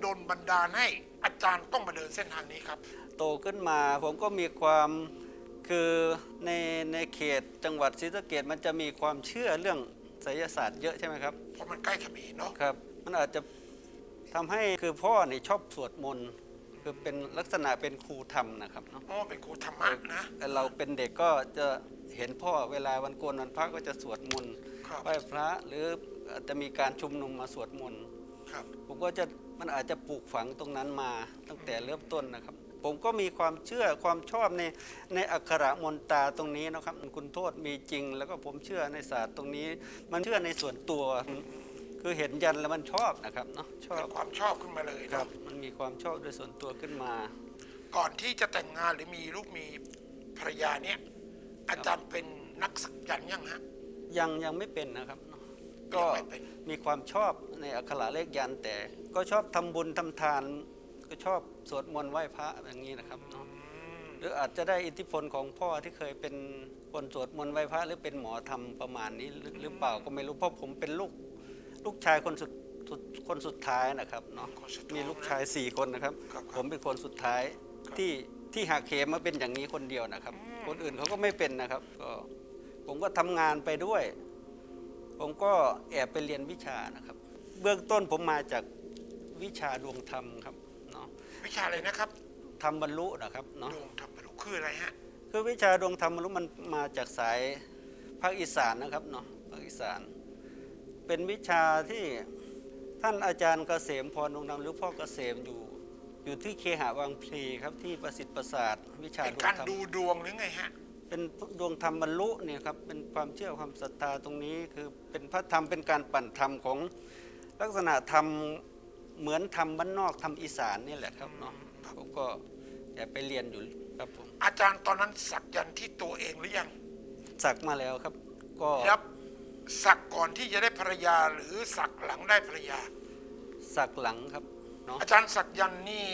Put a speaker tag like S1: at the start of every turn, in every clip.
S1: โดนบันดาลให้อาจารย์ต้องมาเดินเส้นทางนี้ครับ
S2: โตขึ้นมาผมก็มีความคือในในเขตจังหวัดศรีสะเกดมันจะมีความเชื่อเรื่องไสยศาสตร์เยอะใช่ไหมครับ
S1: เพราะมันใกล้เขมรเนาะ
S2: ครับมันอาจจะทำให้คือพ่อนี่ชอบสวดมนต์คือเป็นลักษณะเป็นครูธรรมนะครับเนาะ
S1: อ๋อเป็นครูธรรมะนะ
S2: แต่เราเป็นเด็กก็จะเห็นพ่อเวลาวันโกนวันพระก็จะสวดมนต์
S1: ครับ
S2: ไหว้พระหรืออาจจะมีการชุมนุมมาสวดมนต์
S1: ครับ
S2: ผมก็จะมันอาจจะปลูกฝังตรงนั้นมาตั้งแต่เริ่มต้นนะครับ ผมก็มีความเชื่อความชอบในในอักขระมนตราตรงนี้นะครับ คุณโทษมีจริง แล้วก็ผมเชื่อในศาสตร์ตรงนี้ มันเชื่อในส่วนตัวคือเห็นยันแล้วมันชอบนะครับเนาะชอ
S1: เป็
S2: บ
S1: นความชอบขึ้นมาเลย
S2: ครับ
S1: เนาะ
S2: มันมีความชอบโดยส่วนตัวขึ้นมา
S1: ก่อนที่จะแต่งงานหรือมีลูกมีภรรยาเนี่ยอาจารย์เป็นนักสักยันต์ยังฮะ
S2: ยังยังไม่เป็นนะครับเนาะ
S1: ยั
S2: ก็
S1: งไม่เป็น
S2: มีความชอบในอักขระเลขยันต์แต่ ก็ชอบทำบุญทำทาน ก็ชอบสวดมนต์ไหว้พระอย่างนี้นะครับเนาะหรืออาจจะได้อิทธิพลของพ่อที่เคยเป็นคนสวดมนต์ไหว้พระหรือเป็นหมอทำประมาณนี้หรือหรือเปล่าก็ไม่รู้เพราะผมเป็นลูกลูกชายคนสุดสุดคนสุดท้ายนะครับเนาะ
S1: คนสุดท้อง
S2: มีลูกชายสี่คนนะครับ
S1: ครับครับ
S2: ผมเป็นคนสุดท้าย
S1: ครับ
S2: ที่ที่หักเหมาเป็นอย่างนี้คนเดียวนะครับ คนอื่นเขาก็ไม่เป็นนะครับก็ผมก็ทำงานไปด้วย ผมก็แอบไปเรียนวิชานะครับ เบื้องต้นผมมาจากวิชาดวงธรรมครับเนาะ
S1: วิชาอะไรนะครับ
S2: ทำบรรลุนะครับเนาะ
S1: ดวงธรรมบรรลุคืออะไรฮะ
S2: คือวิชาดวงธรรมมนุษย์มันมาจากสายภาคอีสานนะครับเนาะภาคอีสาน เป็นวิชาที่ท่านอาจารย์เกษมพรดวงดำหรือพ่อเกษมอยู่อยู่ที่เคหะวังพลีครับที่ประสิทธิ์ประสาทวิชา
S1: เป็น
S2: ดวง
S1: การ
S2: ธรรม
S1: ดูดวงหรือไงฮะ
S2: เป็นดวงธรรมบรรลุเนี่ยครับเป็นความเชื่อความศรัทธาตรงนี้คือเป็นพระธรรมเป็นการปั่นธรรมของลักษณะธรรมเหมือนธรรมบ้านนอกธรรมอีสานนี่แหละครับเนาะผมก็แอบไปเรียนอยู่ครับผม
S1: อาจารย์ตอนนั้นสักยันต์ที่ตัวเองหรือยัง
S2: สักมาแล้วครับ ก็
S1: แล้วสักก่อนที่จะได้ภรรยาหรือสักหลังได้ภรรยา
S2: สักหลังครับเนาะ
S1: อาจารย์สักยันต์นี่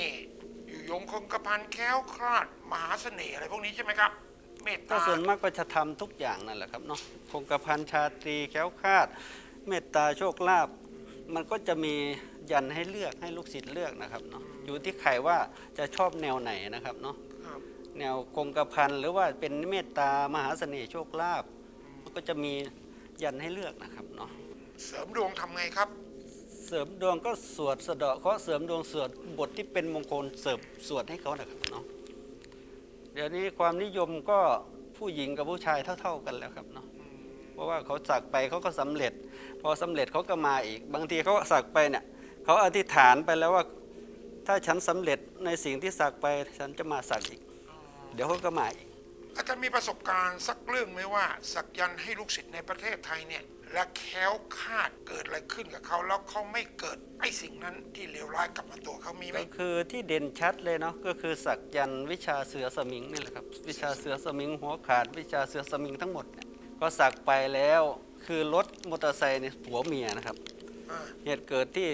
S1: อยู่ยงคงกระพันแคล้วคลาดมหาเสน่ห์อะไรพวกนี้ใช่ไหมครับ เมต
S2: ก็
S1: ตา
S2: ส่วนมากก็จะทำทุกอย่างนั่นแหละครับเนาะคงกระพันชาตรีแคล้วคลาด เมตตาโชคลาภมันก็จะมียันให้เลือกให้ลูกศิษย์เลือกนะครับเนาะอยู่ที่ใครว่าจะชอบแนวไหนนะครับเนาะ
S1: ครับ
S2: แนวคงกระพันหรือว่าเป็นเมตตามหาเสน่ห์โชคลาภมันก็จะมียันให้เลือกนะครับเนาะ
S1: เสริมดวงทำไงครับ
S2: เสริมดวงก็สวดสะเดาะเคราะห์เสริมดวงสวดบทที่เป็นมงคลเสริมสวดให้เขานะครับเนาะเดี๋ยวนี้ความนิยมก็ผู้หญิงกับผู้ชายเท่า ๆกันแล้วครับเนาะเพราะว่าเขาสักไปเขาก็สำเร็จ พอสำเร็จเขาก็มาอีก บางทีเขาสักไปเนี่ยเขาอธิษฐานไปแล้วว่า ถ้าฉันสำเร็จในสิ่งที่สักไปฉันจะมาสักอีก เดี๋ยวเขาก็มาอีก
S1: อาจารย์มีประสบการณ์สักเรื่องไหมว่า สักยันต์ให้ลูกศิษย์ในประเทศไทยเนี่ยและแคล้วคลาดเกิดอะไรขึ้นกับเขาแล้วเขาไม่เกิดไอ้สิ่งนั้นที่เลวร้ายกลับมาตัวเขามีไหม
S2: ก็คือที่เด่นชัดเลยเนาะก็คือสักยันต์วิชาเสือสมิงนี่แหละครับ วิชาเสือสมิงหัวขาด วิชาเสือสมิงทั้งหมดเนี่ยก็สักไปแล้วคือรถมอเตอร์ไซค์เนี่ยผัวเมียนะครับ
S1: อ่า
S2: เหตุเกิดที่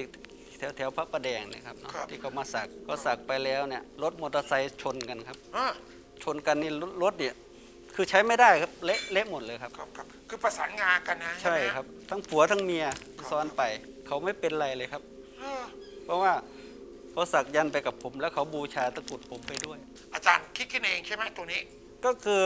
S2: แถวแถวพระประแดงเนะครับเนาะ
S1: ครับ
S2: ที่เขามาสักก็สักไปแล้วเนี่ยรถมอเตอร์ไซค์ชนกันครับ
S1: อ่า
S2: ชนกันนี่รถรถเนี่ยคือใช้ไม่ได้ครับเละเละหมดเลยครับ
S1: ครับครับคือประสานงานกันนะ
S2: ใช่
S1: ไหม
S2: ครับ ทั้งผัวทั้งเมียซ้อนไป เขาไม่เป็นไรเลยครับ
S1: เออ
S2: เพราะว่าเขาสักยันต์ไปกับผม แล้วเขาบูชาตะกรุดผมไปด้วย
S1: อาจารย์คิดขึ้นเองใช่ไหมตัวนี้
S2: ก็คือ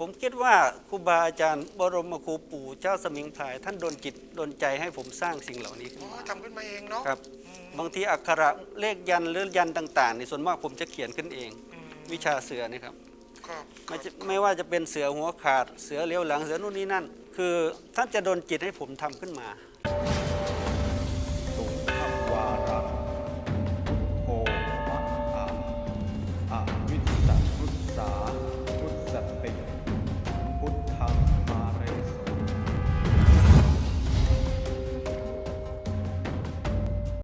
S2: ผมคิดว่าครูบาอาจารย์บรมครูปู่เจ้าสมิงพรายท่านโดนจิตโดนใจให้ผมสร้างสิ่งเหล่านี้ขึ้
S1: อ๋
S2: น
S1: อ
S2: มา
S1: ทำขึ้นมาเองเนาะ
S2: ครับ
S1: อืม
S2: บางทีอักขระเลขยันต์หรือยันต์ต่างๆในส่วนมากผมจะเขียนขึ้นเอง
S1: อืม
S2: วิชาเสือนี่ครับ
S1: ครับ
S2: ไม่จะไม่ว่าจะเป็นเสือหัวขาดเสือเลี้ยวหลังเสือนู่นนี่นั่น คือท่านจะโดนจิตให้ผมทำขึ้นมา